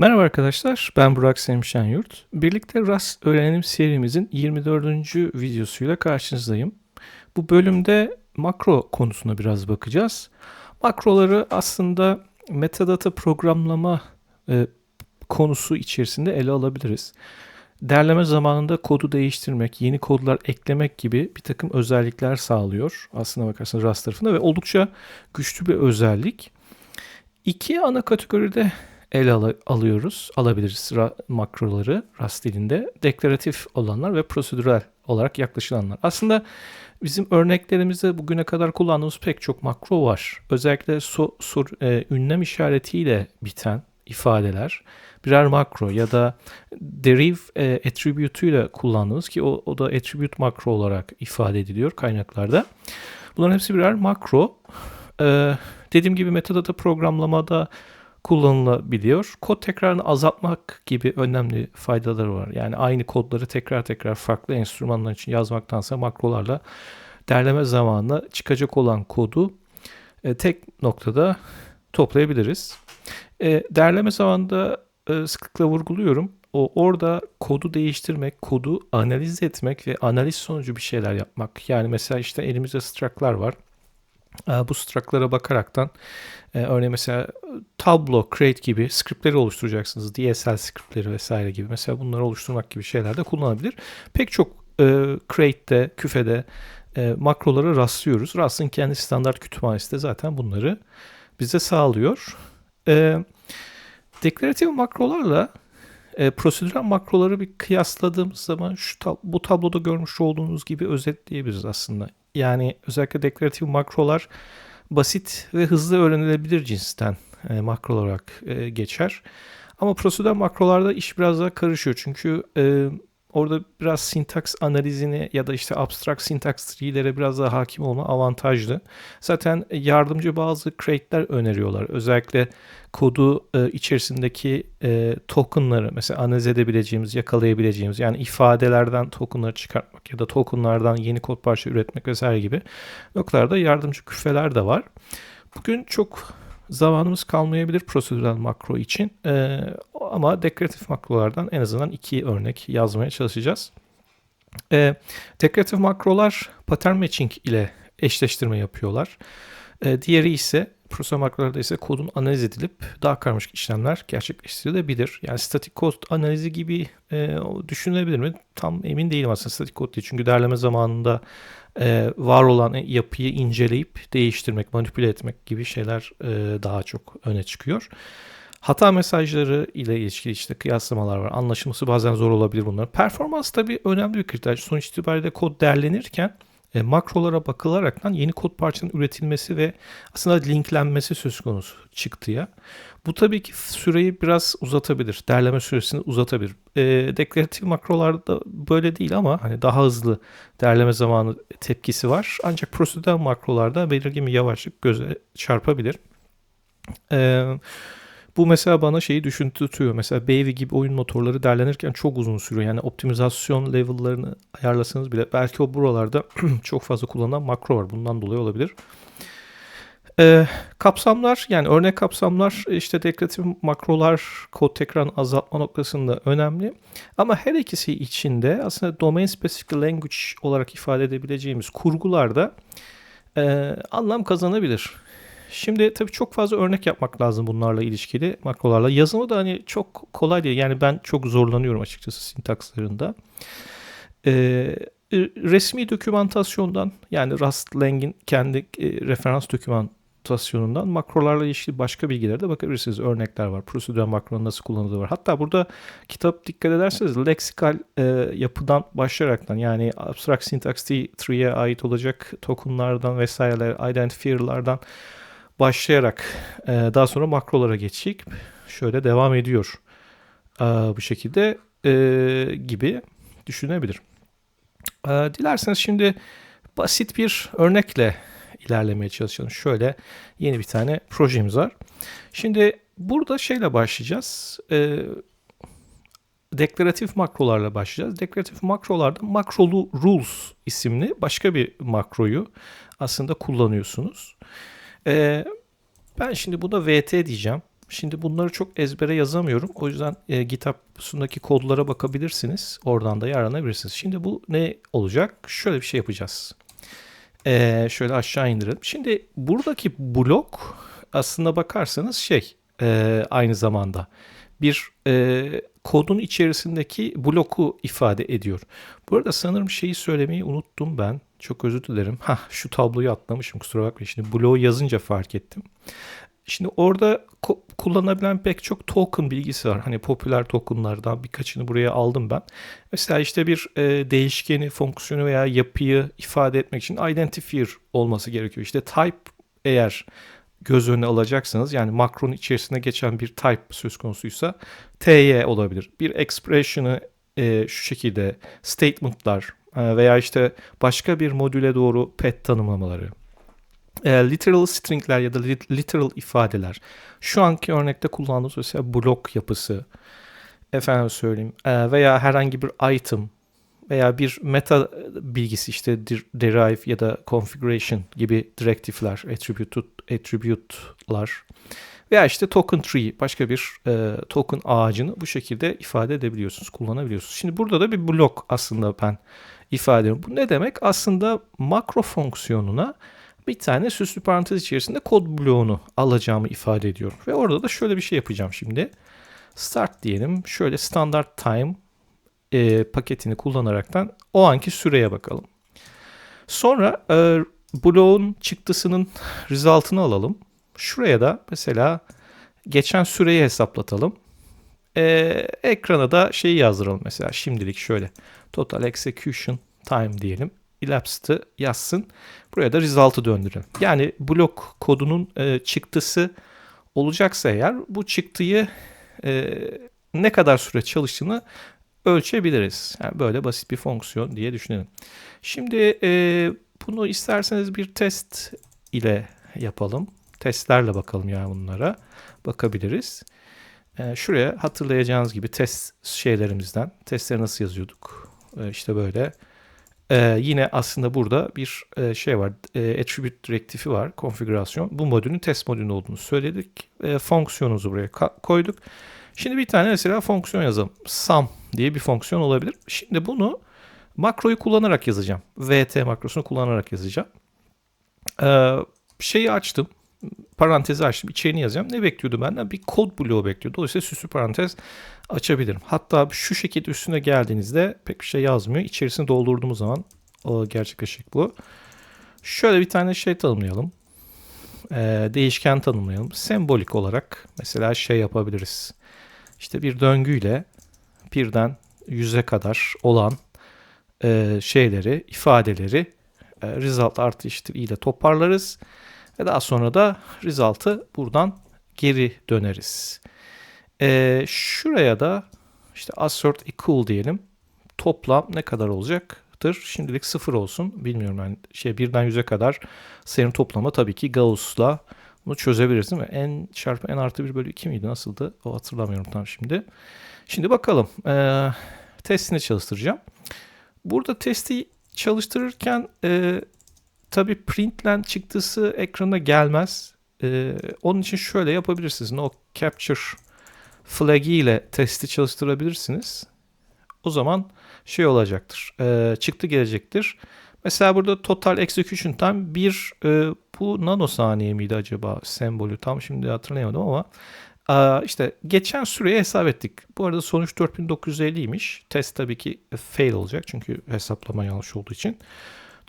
Merhaba arkadaşlar, ben Burak Semşen Yurt. Birlikte Rust öğrenim serimizin 24. videosuyla karşınızdayım. Bu bölümde makro konusuna biraz bakacağız. Makroları aslında metadata programlama e, konusu içerisinde ele alabiliriz. Derleme zamanında kodu değiştirmek, yeni kodlar eklemek gibi bir takım özellikler sağlıyor. Aslına bakarsanız Rust tarafında ve oldukça güçlü bir özellik. İki ana kategoride ele al- alıyoruz, alabiliriz ra- makroları Rust dilinde. Deklaratif olanlar ve prosedürel olarak yaklaşılanlar. Aslında bizim örneklerimizde bugüne kadar kullandığımız pek çok makro var. Özellikle so- sor- e, ünlem işaretiyle biten ifadeler birer makro ya da derive e, attribute'uyla kullandığımız ki o, o da attribute makro olarak ifade ediliyor kaynaklarda. Bunların hepsi birer makro. Ee, dediğim gibi metadata programlamada kullanılabiliyor. Kod tekrarını azaltmak gibi önemli faydaları var. Yani aynı kodları tekrar tekrar farklı enstrümanlar için yazmaktansa makrolarla derleme zamanında çıkacak olan kodu e, tek noktada toplayabiliriz. E, derleme zamanında e, sıklıkla vurguluyorum. O orada kodu değiştirmek, kodu analiz etmek ve analiz sonucu bir şeyler yapmak. Yani mesela işte elimizde struct'lar var. E, bu struct'lara bakaraktan e, örneğin mesela Tableau, Create gibi scriptleri oluşturacaksınız. DSL scriptleri vesaire gibi. Mesela bunları oluşturmak gibi şeyler de kullanılabilir. Pek çok e, Create'de, küfede e, makrolara rastlıyoruz. Rust'ın kendi standart kütüphanesi de zaten bunları bize sağlıyor. Deklaratif makrolarla e, prosedürel makroları bir kıyasladığımız zaman şu bu tabloda görmüş olduğunuz gibi özetleyebiliriz aslında. Yani özellikle deklaratif makrolar basit ve hızlı öğrenilebilir cinsten e, makro olarak e, geçer. Ama prosedürel makrolarda iş biraz daha karışıyor. Çünkü e, orada biraz sintaks analizini ya da işte abstract syntax tree'lere biraz daha hakim olma avantajlı. Zaten yardımcı bazı crate'ler öneriyorlar. Özellikle kodu e, içerisindeki e, tokenları mesela analiz edebileceğimiz, yakalayabileceğimiz yani ifadelerden tokenları çıkartmak ya da tokenlardan yeni kod parça üretmek vesaire gibi noktalarda yardımcı küfeler de var. Bugün çok zamanımız kalmayabilir prosedürel makro için e, ama deklaratif makrolardan en azından iki örnek yazmaya çalışacağız. E, deklaratif makrolar pattern matching ile eşleştirme yapıyorlar. E, diğeri ise prosedürel makrolarda ise kodun analiz edilip daha karmaşık işlemler gerçekleştirilebilir. Yani statik kod analizi gibi e, düşünülebilir mi? Tam emin değilim aslında statik kod değil. Çünkü derleme zamanında e, var olan yapıyı inceleyip değiştirmek, manipüle etmek gibi şeyler e, daha çok öne çıkıyor. Hata mesajları ile ilişkili işte kıyaslamalar var. Anlaşılması bazen zor olabilir bunlar. Performans tabii önemli bir kriter. Sonuç itibariyle kod derlenirken e, makrolara bakılaraktan yeni kod parçanın üretilmesi ve aslında linklenmesi söz konusu çıktıya. Bu tabii ki süreyi biraz uzatabilir. Derleme süresini uzatabilir. E, deklaratif makrolarda böyle değil ama hani daha hızlı derleme zamanı tepkisi var. Ancak prosedürel makrolarda belirgin bir yavaşlık göze çarpabilir. Eee bu mesela bana şeyi düşündürtüyor. Mesela Baby gibi oyun motorları derlenirken çok uzun sürüyor. Yani optimizasyon level'larını ayarlasanız bile belki o buralarda çok fazla kullanılan makro var. Bundan dolayı olabilir. Ee, kapsamlar yani örnek kapsamlar işte deklaratif makrolar kod tekrar azaltma noktasında önemli. Ama her ikisi içinde aslında domain specific language olarak ifade edebileceğimiz kurgularda e, anlam kazanabilir. Şimdi tabii çok fazla örnek yapmak lazım bunlarla ilişkili makrolarla. Yazımı da hani çok kolay değil. Yani ben çok zorlanıyorum açıkçası sintakslarında. Ee, resmi dokümantasyondan yani Rust Lang'in kendi e, referans dokümantasyonundan makrolarla ilişkili başka bilgilere de bakabilirsiniz. Örnekler var. Prosedürel makronun nasıl kullanıldığı var. Hatta burada kitap dikkat ederseniz leksikal e, yapıdan başlayaraktan yani abstract syntax tree'ye ait olacak tokenlardan vesaireler, identifier'lardan başlayarak e, daha sonra makrolara geçecek. Şöyle devam ediyor. E, bu şekilde e, gibi düşünebilir. Dilerseniz şimdi basit bir örnekle ilerlemeye çalışalım. Şöyle yeni bir tane projemiz var. Şimdi burada şeyle başlayacağız. Deklaratif makrolarla başlayacağız. Deklaratif makrolarda makrolu rules isimli başka bir makroyu aslında kullanıyorsunuz. Ee, ben şimdi buna VT diyeceğim. Şimdi bunları çok ezbere yazamıyorum. O yüzden e, GitHub'sundaki kodlara bakabilirsiniz. Oradan da yararlanabilirsiniz. Şimdi bu ne olacak? Şöyle bir şey yapacağız. E, şöyle aşağı indirelim. Şimdi buradaki blok aslında bakarsanız şey e, aynı zamanda bir e, kodun içerisindeki bloku ifade ediyor. Bu arada sanırım şeyi söylemeyi unuttum ben. Çok özür dilerim. Ha şu tabloyu atlamışım kusura bakmayın. Şimdi bloğu yazınca fark ettim. Şimdi orada kullanılabilen pek çok token bilgisi var. Hani popüler tokenlardan birkaçını buraya aldım ben. Mesela işte bir e, değişkeni, fonksiyonu veya yapıyı ifade etmek için identifier olması gerekiyor. İşte type eğer göz önüne alacaksanız yani makronun içerisine geçen bir type söz konusuysa ty olabilir. Bir expression'ı e, şu şekilde statement'lar veya işte başka bir modüle doğru pet tanımlamaları e, literal stringler ya da literal ifadeler. Şu anki örnekte kullandığımız mesela blok yapısı, efendim söyleyeyim e, veya herhangi bir item veya bir meta bilgisi işte derive ya da configuration gibi direktifler, attribute, attribute'lar veya işte token tree başka bir e, token ağacını bu şekilde ifade edebiliyorsunuz, kullanabiliyorsunuz. Şimdi burada da bir blok aslında ben ifade ediyorum. Bu ne demek? Aslında makro fonksiyonuna bir tane süslü parantez içerisinde kod bloğunu alacağımı ifade ediyorum. Ve orada da şöyle bir şey yapacağım şimdi. Start diyelim. Şöyle standart time e, paketini kullanaraktan o anki süreye bakalım. Sonra e, bloğun çıktısının result'ını alalım. Şuraya da mesela geçen süreyi hesaplatalım. E, ekrana da şeyi yazdıralım mesela şimdilik şöyle total execution time diyelim elapsed'ı yazsın. Buraya da result'ı döndürelim. Yani blok kodunun e, çıktısı olacaksa eğer bu çıktıyı e, ne kadar süre çalıştığını ölçebiliriz. Yani böyle basit bir fonksiyon diye düşünelim. Şimdi e, bunu isterseniz bir test ile yapalım. Testlerle bakalım yani bunlara. Bakabiliriz. E, şuraya hatırlayacağınız gibi test şeylerimizden testleri nasıl yazıyorduk? E, işte böyle ee, yine aslında burada bir e, şey var. E, attribute direktifi var. Konfigürasyon. Bu modülün test modülü olduğunu söyledik. E, fonksiyonumuzu buraya koyduk. Şimdi bir tane mesela fonksiyon yazalım. Sum diye bir fonksiyon olabilir. Şimdi bunu makroyu kullanarak yazacağım. VT makrosunu kullanarak yazacağım. Ee, şeyi açtım. Parantezi açtım. İçeriğini yazacağım. Ne bekliyordu benden? Bir kod bloğu bekliyordu. Dolayısıyla süslü parantez açabilirim. Hatta şu şekilde üstüne geldiğinizde pek bir şey yazmıyor. İçerisini doldurduğumuz zaman o gerçekleşik bu. Şöyle bir tane şey tanımlayalım. Ee, değişken tanımlayalım. Sembolik olarak mesela şey yapabiliriz. İşte bir döngüyle birden yüze kadar olan e, şeyleri, ifadeleri e, result artı eşittir ile toparlarız. Ve daha sonra da result'ı buradan geri döneriz. E, şuraya da işte assert equal diyelim. Toplam ne kadar olacaktır? Şimdilik sıfır olsun. Bilmiyorum ben şey birden yüze kadar sayının toplamı tabii ki Gauss'la bunu çözebiliriz değil mi? N çarpı N artı 1 bölü 2 miydi? Nasıldı? O hatırlamıyorum tam şimdi. Şimdi bakalım. Ee, testini çalıştıracağım. Burada testi çalıştırırken e, tabii println çıktısı ekrana gelmez. E, onun için şöyle yapabilirsiniz. No capture flag'i ile testi çalıştırabilirsiniz. O zaman şey olacaktır. E, çıktı gelecektir. Mesela burada total execution time bir e, bu nanosaniye miydi acaba sembolü tam şimdi hatırlayamadım ama e, işte geçen süreyi hesap ettik. Bu arada sonuç 4950'ymiş. Test tabii ki fail olacak çünkü hesaplama yanlış olduğu için.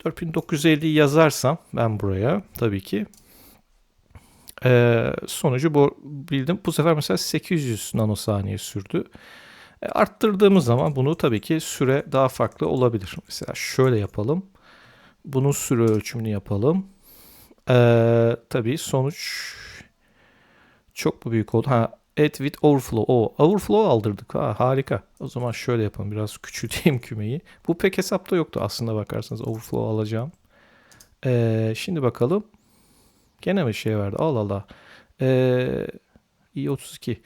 4950 yazarsam ben buraya tabii ki e, sonucu bu bildim. Bu sefer mesela 800 nanosaniye sürdü. E, arttırdığımız zaman bunu tabii ki süre daha farklı olabilir. Mesela şöyle yapalım. Bunun süre ölçümünü yapalım. E, tabii sonuç çok mu büyük oldu? Ha, add with overflow. O overflow aldırdık. Ha, harika. O zaman şöyle yapalım. Biraz küçülteyim kümeyi. Bu pek hesapta yoktu aslında bakarsanız. Overflow alacağım. Ee, şimdi bakalım. Gene bir şey verdi. Allah Allah. Ee, i32.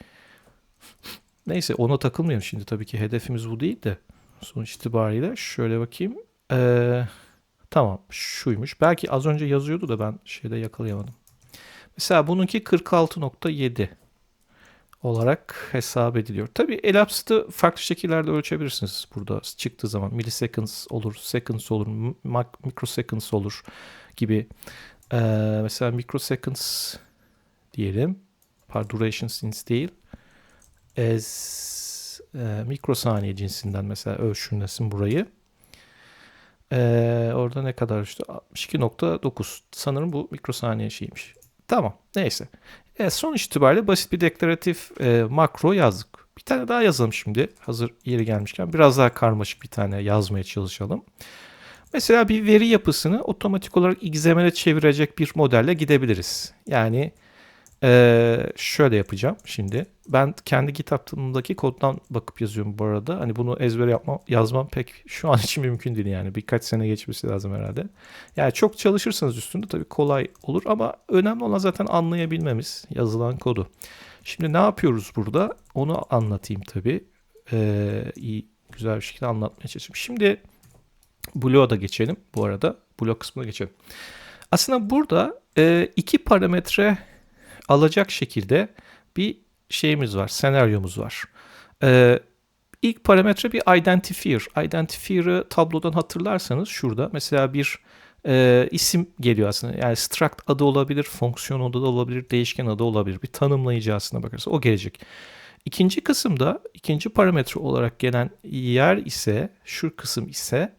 Neyse ona takılmayalım şimdi. Tabii ki hedefimiz bu değil de. Sonuç itibariyle şöyle bakayım. Ee, tamam şuymuş. Belki az önce yazıyordu da ben şeyde yakalayamadım. Mesela bununki 46.7. olarak hesap ediliyor. Tabii elapsıtı farklı şekillerde ölçebilirsiniz burada çıktığı zaman. Milliseconds olur, seconds olur, microseconds olur gibi. Ee, mesela microseconds diyelim. Pardon duration since değil. As e, mikrosaniye cinsinden mesela ölçülmesin burayı. Ee, orada ne kadar işte 62.9 sanırım bu mikrosaniye şeymiş. Tamam neyse. E, son itibariyle basit bir deklaratif e, makro yazdık. Bir tane daha yazalım şimdi. Hazır yeri gelmişken biraz daha karmaşık bir tane yazmaya çalışalım. Mesela bir veri yapısını otomatik olarak XML'e çevirecek bir modelle gidebiliriz. Yani ee, şöyle yapacağım şimdi. Ben kendi kitaptığımdaki koddan bakıp yazıyorum bu arada. Hani bunu ezbere yapmam, yazmam pek şu an için mümkün değil yani. Birkaç sene geçmesi lazım herhalde. Yani çok çalışırsanız üstünde tabii kolay olur ama önemli olan zaten anlayabilmemiz yazılan kodu. Şimdi ne yapıyoruz burada? Onu anlatayım tabii. Ee, iyi, güzel bir şekilde anlatmaya çalışayım. Şimdi bloğa da geçelim bu arada. Blok kısmına geçelim. Aslında burada e, iki parametre alacak şekilde bir şeyimiz var, senaryomuz var. Ee, ilk parametre bir identifier. Identifier'ı tablodan hatırlarsanız şurada mesela bir e, isim geliyor aslında. Yani struct adı olabilir, fonksiyon adı da olabilir, değişken adı olabilir. Bir tanımlayıcı aslında bakarsa o gelecek. İkinci kısımda ikinci parametre olarak gelen yer ise şu kısım ise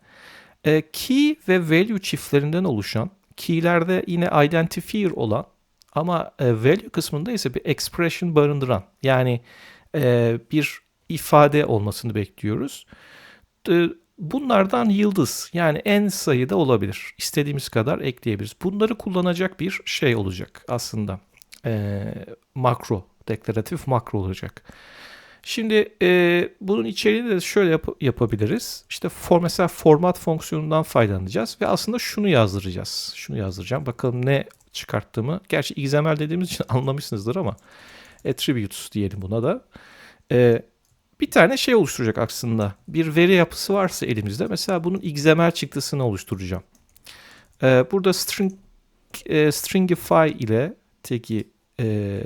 e, key ve value çiftlerinden oluşan keylerde yine identifier olan ama e, value kısmında ise bir expression barındıran yani e, bir ifade olmasını bekliyoruz. E, bunlardan yıldız yani en sayıda olabilir. İstediğimiz kadar ekleyebiliriz. Bunları kullanacak bir şey olacak aslında. E, makro, deklaratif makro olacak. Şimdi e, bunun içeriğini de şöyle yap- yapabiliriz. İşte for, mesela format fonksiyonundan faydalanacağız ve aslında şunu yazdıracağız. Şunu yazdıracağım. Bakalım ne çıkarttığımı. Gerçi XML dediğimiz için anlamışsınızdır ama attributes diyelim buna da. Ee, bir tane şey oluşturacak aslında. Bir veri yapısı varsa elimizde mesela bunun XML çıktısını oluşturacağım. Ee, burada string e, stringify ile teki e,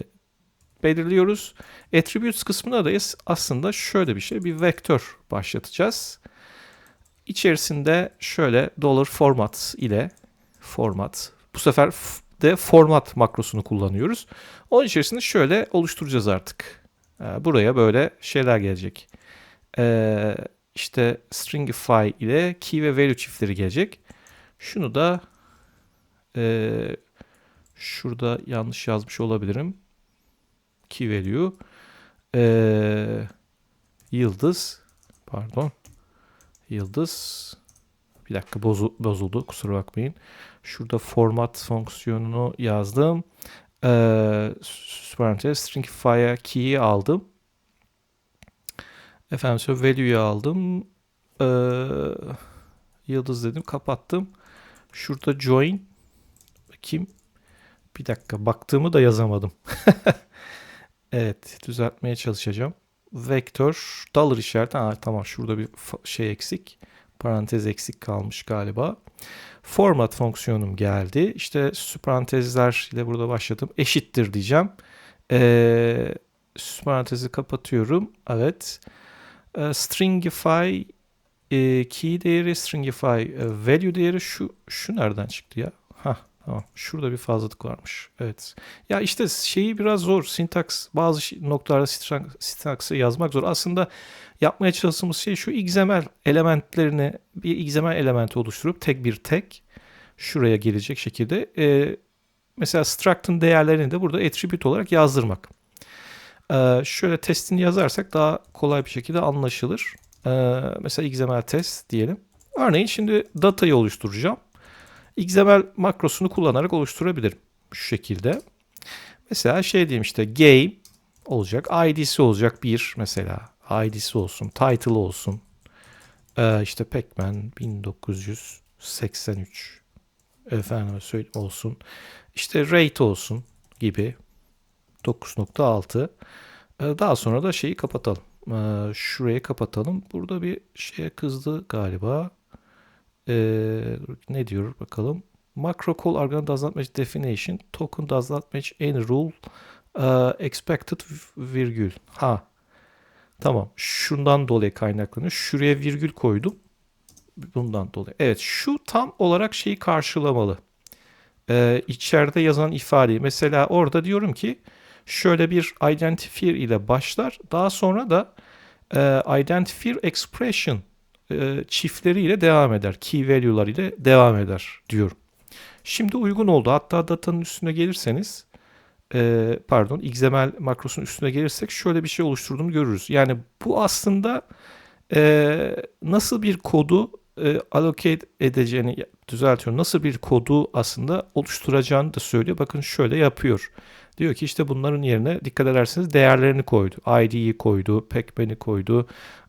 belirliyoruz. Attributes kısmına da aslında şöyle bir şey. Bir vektör başlatacağız. İçerisinde şöyle dollar format ile format bu sefer de format makrosunu kullanıyoruz. Onun içerisinde şöyle oluşturacağız artık. Ee, buraya böyle şeyler gelecek. Ee, işte stringify ile key ve value çiftleri gelecek. Şunu da e, şurada yanlış yazmış olabilirim. Key value e, yıldız pardon yıldız bir dakika bozu, bozuldu kusura bakmayın. Şurada format fonksiyonunu yazdım. Ee, parantez stringify'a key'i aldım. Efendim söyle value'yu aldım. Ee, yıldız dedim kapattım. Şurada join. Bakayım. Bir dakika baktığımı da yazamadım. evet düzeltmeye çalışacağım. Vektör dollar işareti. Ha, tamam şurada bir şey eksik. Parantez eksik kalmış galiba. Format fonksiyonum geldi. İşte parantezler ile burada başladım. Eşittir diyeceğim. Ee, parantezi kapatıyorum. Evet. Ee, stringify e, key değeri, stringify e, value değeri şu şu nereden çıktı ya? Tamam. Şurada bir fazlalık varmış. Evet. Ya işte şeyi biraz zor. Sintaks bazı noktalarda sintaksı yazmak zor. Aslında yapmaya çalıştığımız şey şu XML elementlerini bir XML elementi oluşturup tek bir tek şuraya gelecek şekilde e, mesela struct'ın değerlerini de burada attribute olarak yazdırmak. E, şöyle testini yazarsak daha kolay bir şekilde anlaşılır. E, mesela XML test diyelim. Örneğin şimdi datayı oluşturacağım. XML makrosunu kullanarak oluşturabilirim. Şu şekilde. Mesela şey diyeyim işte game olacak. ID'si olacak bir mesela. ID'si olsun. Title olsun. Ee, işte Pacman 1983 efendim söyle olsun. İşte rate olsun gibi 9.6. Ee, daha sonra da şeyi kapatalım. Ee, şurayı kapatalım. Burada bir şeye kızdı galiba. Ee, ne diyor bakalım. Macro call argument does not match definition. Token does not match any rule Ee, expected virgül. Ha. Tamam. Şundan dolayı kaynaklanıyor. Şuraya virgül koydum. Bundan dolayı. Evet şu tam olarak şeyi karşılamalı. Ee, içeride yazan ifadeyi. Mesela orada diyorum ki şöyle bir identifier ile başlar. Daha sonra da e, identifier expression e, çiftleriyle devam eder. Key value'lar ile devam eder diyorum. Şimdi uygun oldu. Hatta datanın üstüne gelirseniz e, pardon XML makrosunun üstüne gelirsek şöyle bir şey oluşturduğunu görürüz. Yani bu aslında e, nasıl bir kodu e, allocate edeceğini düzeltiyorum. Nasıl bir kodu aslında oluşturacağını da söylüyor. Bakın şöyle yapıyor. Diyor ki işte bunların yerine dikkat ederseniz değerlerini koydu. ID'yi koydu, pacman'i koydu,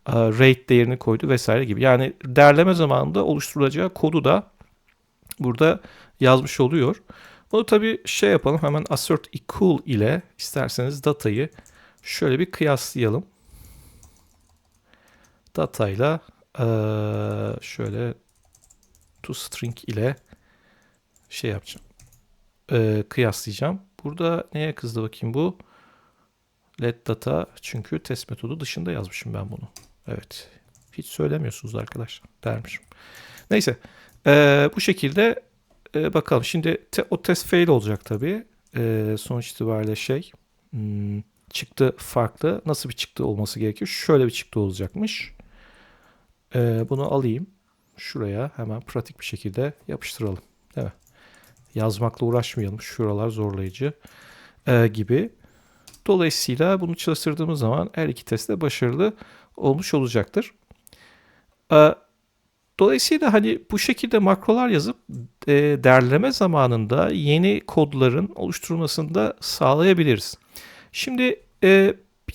rate değerini koydu vesaire gibi. Yani derleme zamanında oluşturulacağı kodu da burada yazmış oluyor. Bunu tabii şey yapalım hemen assert equal ile isterseniz datayı şöyle bir kıyaslayalım. Datayla şöyle toString ile şey yapacağım. kıyaslayacağım. Burada neye kızdı bakayım bu? Let data çünkü test metodu dışında yazmışım ben bunu. Evet. Hiç söylemiyorsunuz arkadaşlar dermişim. Neyse. Ee, bu şekilde e, bakalım. Şimdi te, o test fail olacak tabii. E, sonuç itibariyle şey hmm, çıktı farklı. Nasıl bir çıktı olması gerekiyor? Şöyle bir çıktı olacakmış. E, bunu alayım. Şuraya hemen pratik bir şekilde yapıştıralım. Değil mi? Yazmakla uğraşmayalım. Şuralar zorlayıcı e, gibi. Dolayısıyla bunu çalıştırdığımız zaman her iki test de başarılı olmuş olacaktır. E, dolayısıyla hani bu şekilde makrolar yazıp e, derleme zamanında yeni kodların oluşturulmasını da sağlayabiliriz. Şimdi e,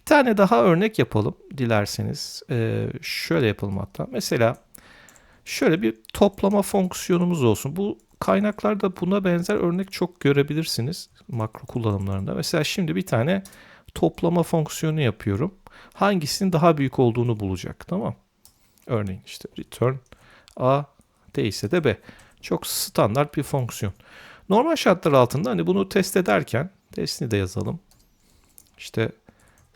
tane daha örnek yapalım dilerseniz. E, şöyle yapalım hatta. Mesela şöyle bir toplama fonksiyonumuz olsun. Bu kaynaklarda buna benzer örnek çok görebilirsiniz makro kullanımlarında. Mesela şimdi bir tane toplama fonksiyonu yapıyorum. Hangisinin daha büyük olduğunu bulacak. Tamam. Örneğin işte return A değilse de B. Çok standart bir fonksiyon. Normal şartlar altında hani bunu test ederken testini de yazalım. İşte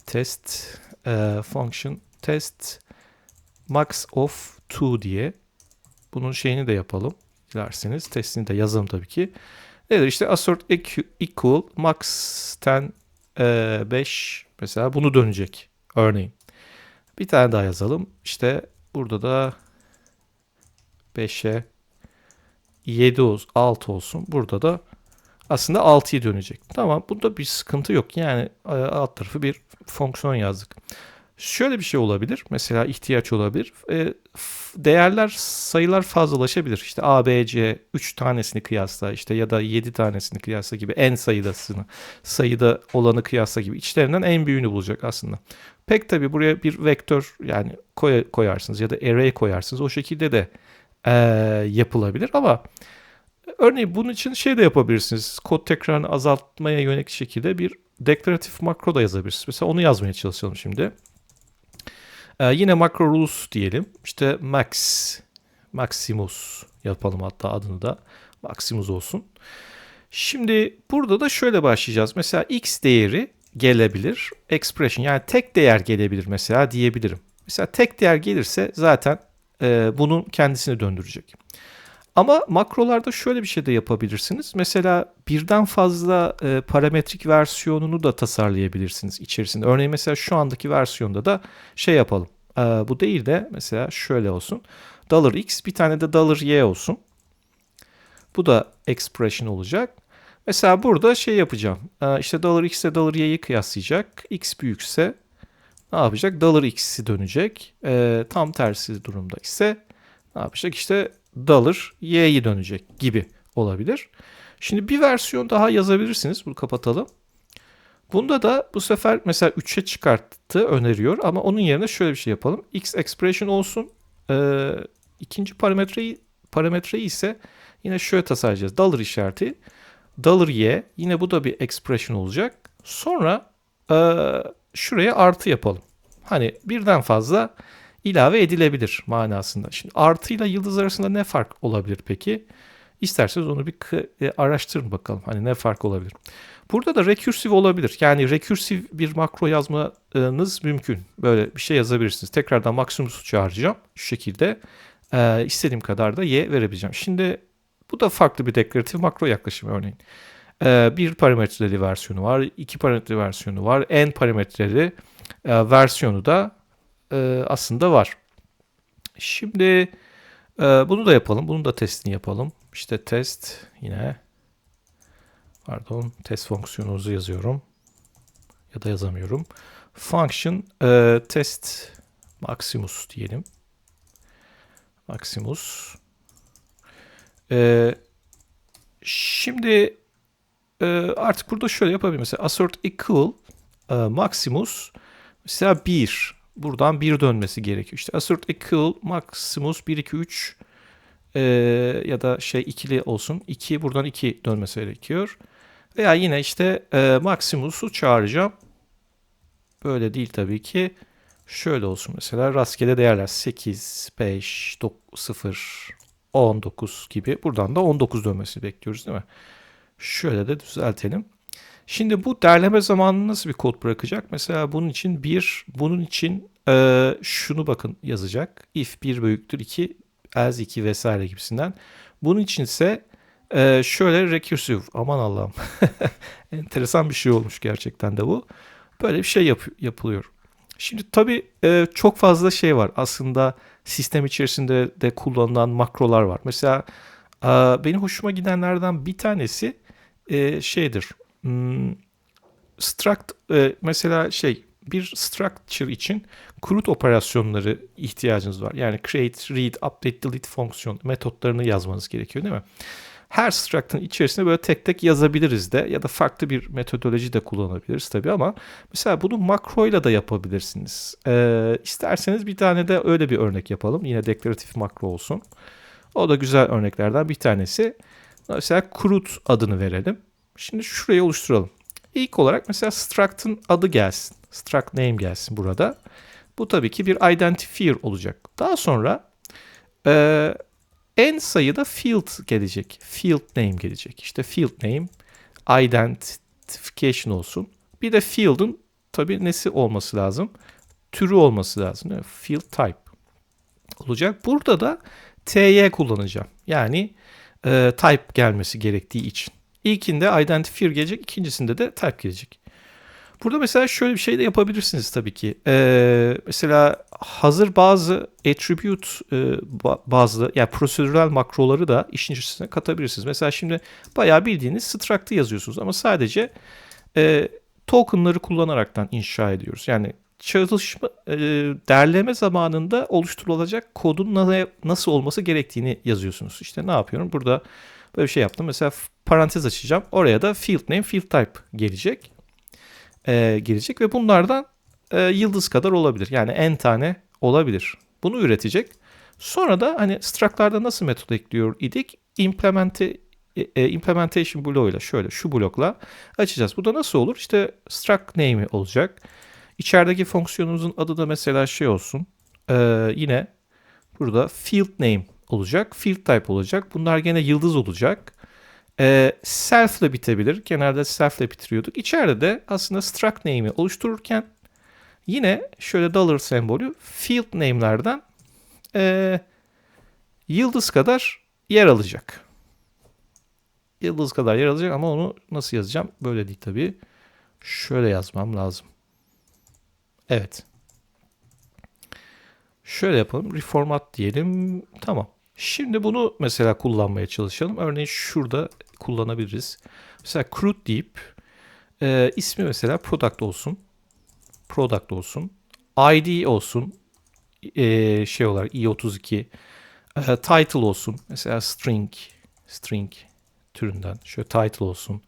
test e, function test max of 2 diye bunun şeyini de yapalım dilerseniz. Testini de yazalım tabii ki. Nedir işte assert equal max 10 e, 5 mesela bunu dönecek örneğin. Bir tane daha yazalım. İşte burada da 5'e 7 olsun, 6 olsun. Burada da aslında 6'yı dönecek. Tamam bunda bir sıkıntı yok. Yani e, alt tarafı bir fonksiyon yazdık. Şöyle bir şey olabilir. Mesela ihtiyaç olabilir. E, değerler, sayılar fazlalaşabilir. İşte A, B, C 3 tanesini kıyasla işte ya da 7 tanesini kıyasla gibi en sayıdasını, sayıda olanı kıyasla gibi içlerinden en büyüğünü bulacak aslında. Pek tabii buraya bir vektör yani koy, koyarsınız ya da array koyarsınız. O şekilde de e, yapılabilir ama örneğin bunun için şey de yapabilirsiniz. Kod tekrarını azaltmaya yönelik şekilde bir deklaratif makro da yazabilirsiniz. Mesela onu yazmaya çalışalım şimdi. Ee, yine macro rules diyelim. İşte max, maximus yapalım hatta adını da maximus olsun. Şimdi burada da şöyle başlayacağız. Mesela x değeri gelebilir. Expression yani tek değer gelebilir mesela diyebilirim. Mesela tek değer gelirse zaten e, bunun kendisini döndürecek. Ama makrolarda şöyle bir şey de yapabilirsiniz. Mesela birden fazla e, parametrik versiyonunu da tasarlayabilirsiniz içerisinde. Örneğin mesela şu andaki versiyonda da şey yapalım. E, bu değil de mesela şöyle olsun. Dollar $x bir tane de dollar $y olsun. Bu da expression olacak. Mesela burada şey yapacağım. E, işte dollar $x ile dollar $y'yi kıyaslayacak. x büyükse ne yapacak? Dollar $x'i dönecek. E, tam tersi durumda ise ne yapacak? İşte dollar y'yi dönecek gibi olabilir. Şimdi bir versiyon daha yazabilirsiniz. Bunu kapatalım. Bunda da bu sefer mesela 3'e çıkarttı öneriyor ama onun yerine şöyle bir şey yapalım. X expression olsun. Ee, ikinci parametreyi parametreyi ise yine şöyle tasarlayacağız. Dollar işareti. Dollar y. Yine bu da bir expression olacak. Sonra e, şuraya artı yapalım. Hani birden fazla ilave edilebilir manasında. Şimdi artıyla yıldız arasında ne fark olabilir peki? İsterseniz onu bir e, araştırın bakalım. Hani ne fark olabilir? Burada da recursive olabilir. Yani recursive bir makro yazmanız mümkün. Böyle bir şey yazabilirsiniz. Tekrardan Maximus'u çağıracağım. Şu şekilde e, istediğim kadar da y verebileceğim. Şimdi bu da farklı bir deklaratif makro yaklaşımı örneğin. E, bir parametreli versiyonu var, iki parametreli versiyonu var, n parametreli versiyonu da e, aslında var. Şimdi e, bunu da yapalım. Bunun da testini yapalım. İşte test yine pardon test fonksiyonumuzu yazıyorum. Ya da yazamıyorum. Function e, test maximus diyelim. Maximus. E, şimdi e, artık burada şöyle yapabilirim. Mesela assert equal e, maximus mesela 1. Buradan 1 dönmesi gerekiyor. İşte assert equal maximus 1 2 3 e, ya da şey ikili olsun. 2 buradan 2 dönmesi gerekiyor. Veya yine işte e, Maximus'u çağıracağım. Böyle değil tabii ki. Şöyle olsun mesela rastgele değerler 8, 5, 9, 0, 19 gibi. Buradan da 19 dönmesini bekliyoruz değil mi? Şöyle de düzeltelim. Şimdi bu derleme zamanı nasıl bir kod bırakacak? Mesela bunun için bir, bunun için e, şunu bakın yazacak. If 1 büyüktür 2, else 2 vesaire gibisinden. Bunun için ise ee, şöyle recursive aman Allah'ım enteresan bir şey olmuş gerçekten de bu. Böyle bir şey yap yapılıyor. Şimdi tabii e, çok fazla şey var aslında sistem içerisinde de kullanılan makrolar var. Mesela e, benim hoşuma gidenlerden bir tanesi e, şeydir. Hmm, struct e, mesela şey bir structure için CRUD operasyonları ihtiyacınız var. Yani create, read, update, delete fonksiyon metotlarını yazmanız gerekiyor değil mi? her struct'ın içerisine böyle tek tek yazabiliriz de ya da farklı bir metodoloji de kullanabiliriz tabii ama mesela bunu makroyla da yapabilirsiniz. Ee, isterseniz bir tane de öyle bir örnek yapalım. Yine deklaratif makro olsun. O da güzel örneklerden bir tanesi. Mesela CRUD adını verelim. Şimdi şurayı oluşturalım. İlk olarak mesela struct'ın adı gelsin. Struct name gelsin burada. Bu tabii ki bir identifier olacak. Daha sonra e, en sayıda field gelecek. Field name gelecek. İşte field name identification olsun. Bir de field'ın tabii nesi olması lazım? Türü olması lazım. Field type olacak. Burada da ty kullanacağım. Yani e, type gelmesi gerektiği için. İlkinde identifier gelecek, ikincisinde de type gelecek. Burada mesela şöyle bir şey de yapabilirsiniz tabii ki. Ee, mesela hazır bazı attribute e, bazı yani prosedürel makroları da işin içerisine katabilirsiniz. Mesela şimdi bayağı bildiğiniz struct'ı yazıyorsunuz ama sadece e, tokenları kullanaraktan inşa ediyoruz. Yani çalışma e, derleme zamanında oluşturulacak kodun nasıl olması gerektiğini yazıyorsunuz. İşte ne yapıyorum? Burada böyle bir şey yaptım. Mesela parantez açacağım. Oraya da field name, field type gelecek e, gelecek ve bunlardan e, yıldız kadar olabilir. Yani n tane olabilir. Bunu üretecek. Sonra da hani struct'larda nasıl metot ekliyor idik? Implemente, e, implementation bloğuyla şöyle şu blokla açacağız. Bu da nasıl olur? İşte struct name'i olacak. İçerideki fonksiyonumuzun adı da mesela şey olsun. E, yine burada field name olacak. Field type olacak. Bunlar gene yıldız olacak. E, self ile bitebilir. Genelde self ile bitiriyorduk. İçeride de aslında struct name'i oluştururken yine şöyle dollar sembolü field name'lerden e, yıldız kadar yer alacak. Yıldız kadar yer alacak ama onu nasıl yazacağım? Böyle değil tabii. Şöyle yazmam lazım. Evet. Şöyle yapalım. Reformat diyelim. Tamam. Şimdi bunu mesela kullanmaya çalışalım. Örneğin şurada kullanabiliriz. Mesela CRUD deyip e, ismi mesela product olsun. Product olsun. ID olsun. E, şey olarak i32. E, title olsun. Mesela string. String türünden. Şöyle title olsun.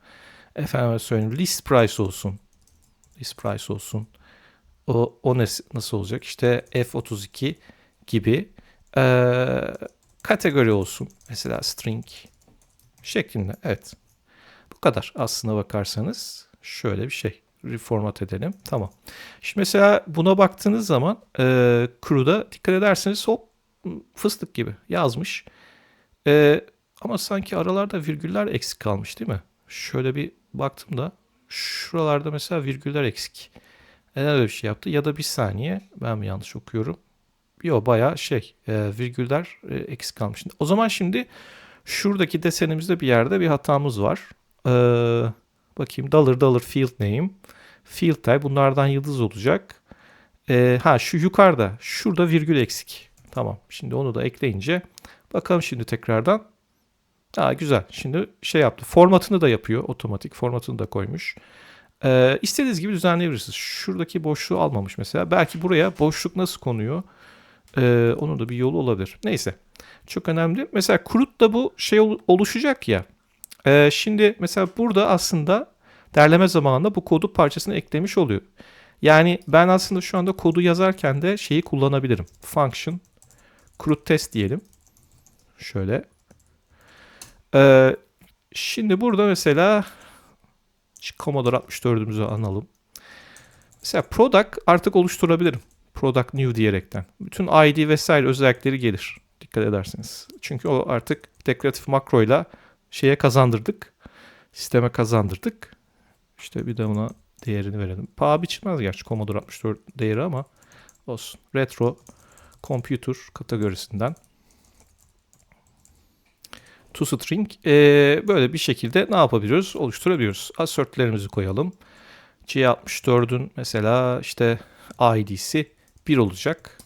Efendim söyleyeyim list price olsun. List price olsun. O, o nasıl olacak? İşte F32 gibi. Ee, kategori olsun. Mesela string şeklinde. Evet. Bu kadar aslına bakarsanız şöyle bir şey. Reformat edelim. Tamam. Şimdi mesela buna baktığınız zaman e, CRUD'a dikkat ederseniz hop fıstık gibi yazmış. E, ama sanki aralarda virgüller eksik kalmış değil mi? Şöyle bir baktım da şuralarda mesela virgüller eksik. Neden öyle bir şey yaptı? Ya da bir saniye ben mi yanlış okuyorum? Yok bayağı şey e, virgüller e, eksik kalmış. O zaman şimdi şuradaki desenimizde bir yerde bir hatamız var. Ee, bakayım dollar dollar field name. Field type bunlardan yıldız olacak. Ee, ha şu yukarıda şurada virgül eksik. Tamam şimdi onu da ekleyince bakalım şimdi tekrardan. Ha güzel şimdi şey yaptı formatını da yapıyor otomatik formatını da koymuş. Ee, istediğiniz gibi düzenleyebilirsiniz. Şuradaki boşluğu almamış mesela. Belki buraya boşluk nasıl konuyor? Ee, onun da bir yolu olabilir. Neyse. Çok önemli. Mesela Kurut'ta bu şey oluşacak ya. Ee, şimdi mesela burada aslında derleme zamanında bu kodu parçasını eklemiş oluyor. Yani ben aslında şu anda kodu yazarken de şeyi kullanabilirim. Function CRUD test diyelim. Şöyle. Ee, şimdi burada mesela Commodore 64'ümüzü analım. Mesela product artık oluşturabilirim. Product new diyerekten. Bütün ID vesaire özellikleri gelir. Dikkat edersiniz. Çünkü o artık deklaratif makroyla şeye kazandırdık. Sisteme kazandırdık. İşte bir de ona değerini verelim. Paha biçilmez gerçi Commodore 64 değeri ama olsun. Retro Computer kategorisinden toString e, böyle bir şekilde ne yapabiliyoruz? Oluşturabiliyoruz. Assertlerimizi koyalım. C64'ün mesela işte ID'si 1 olacak.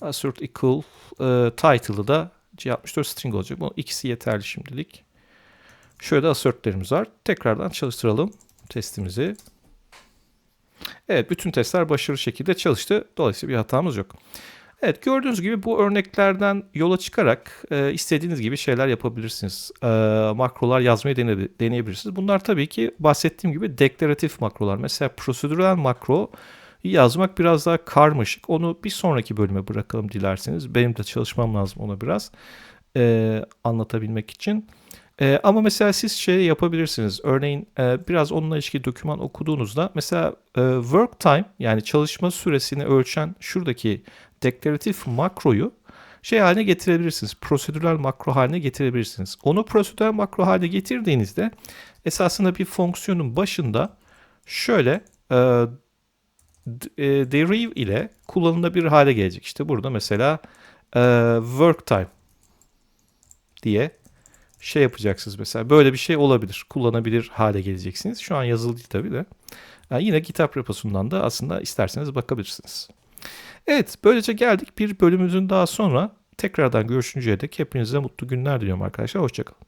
Assert equal e, title'ı da C64 string olacak. Bu ikisi yeterli şimdilik. Şöyle de assertlerimiz var. Tekrardan çalıştıralım testimizi. Evet bütün testler başarılı şekilde çalıştı. Dolayısıyla bir hatamız yok. Evet gördüğünüz gibi bu örneklerden yola çıkarak e, istediğiniz gibi şeyler yapabilirsiniz. E, makrolar yazmayı dene, deneyebilirsiniz. Bunlar tabii ki bahsettiğim gibi deklaratif makrolar. Mesela prosedürel makro yazmak biraz daha karmaşık. Onu bir sonraki bölüme bırakalım dilerseniz. Benim de çalışmam lazım ona biraz e, anlatabilmek için. E, ama mesela siz şey yapabilirsiniz. Örneğin e, biraz onunla ilişkin doküman okuduğunuzda mesela e, work time yani çalışma süresini ölçen şuradaki deklaratif makroyu şey haline getirebilirsiniz. Prosedürel makro haline getirebilirsiniz. Onu prosedürel makro haline getirdiğinizde esasında bir fonksiyonun başında şöyle e, derive ile kullanılabilir hale gelecek. İşte burada mesela e, work time diye şey yapacaksınız mesela. Böyle bir şey olabilir. Kullanabilir hale geleceksiniz. Şu an yazılı değil tabii de. Yani yine GitHub reposundan da aslında isterseniz bakabilirsiniz. Evet böylece geldik bir bölümümüzün daha sonra tekrardan görüşünceye dek hepinize mutlu günler diliyorum arkadaşlar. Hoşçakalın.